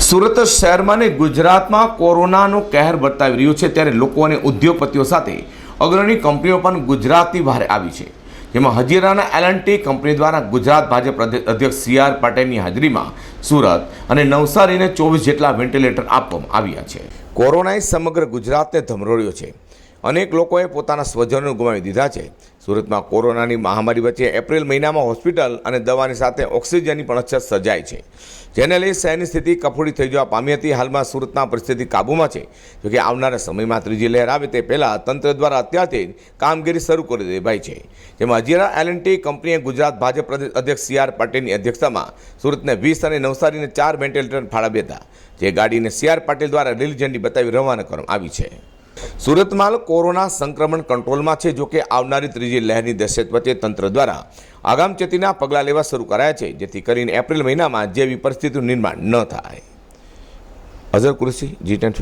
સુરત શહેરમાં અને ગુજરાતમાં કોરોનાનો કહેર બતાવી રહ્યો છે ત્યારે લોકો અને ઉદ્યોગપતિઓ સાથે અગ્રણી કંપનીઓ પણ ગુજરાતની બહાર આવી છે. જેમાં હજીરાના એલએનટી કંપની દ્વારા ગુજરાત ભાજપ અધ્યક્ષ સી આર પાટીલની હાજરીમાં સુરત અને નવસારીને ચોવીસ જેટલા વેન્ટિલેટર આપવામાં આવ્યા છે. કોરોનાએ સમગ્ર ગુજરાતને ધમરોળ્યો છે. અનેક લોકોએ પોતાના સ્વજનો ગુમાવી દીધા છે. સુરતમાં કોરોનાની મહામારી વચ્ચે એપ્રિલ મહિનામાં હોસ્પિટલ અને દવાની સાથે ઓક્સિજનની પણ અછત સર્જાઈ છે. જેને લઈ શહેરની સ્થિતિ કફોડી થઈ જવા પામી હતી. હાલમાં સુરતના પરિસ્થિતિ કાબૂમાં છે. જોકે આવનારા સમયમાં ત્રીજી લહેર આવે તે પહેલાં તંત્ર દ્વારા અત્યારથી જ કામગીરી શરૂ કરી દેવાઈ છે. જેમાં હજીરા એલએનટી કંપનીએ ગુજરાત ભાજપ પ્રદેશ અધ્યક્ષ સી આર પાટીલની અધ્યક્ષતામાં સુરતને વીસ અને નવસારીને ચાર વેન્ટિલેટર ફાળવ્યા હતા. જે ગાડીને સી આર પાટીલ દ્વારા લીલી ઝંડી બતાવી રવાના કરવામાં આવી છે. સુરતમાં કોરોના સંક્રમણ કંટ્રોલમાં છે, જોકે આવનારી ત્રીજી લહેરની દહેશત વચ્ચે તંત્ર દ્વારા આગામચેતીના પગલાં લેવા શરૂ કરાયા છે, જેથી કરીને એપ્રિલ મહિનામાં જેવી પરિસ્થિતિનું નિર્માણ ન થાય. અઝર કૃષિ જી ટેન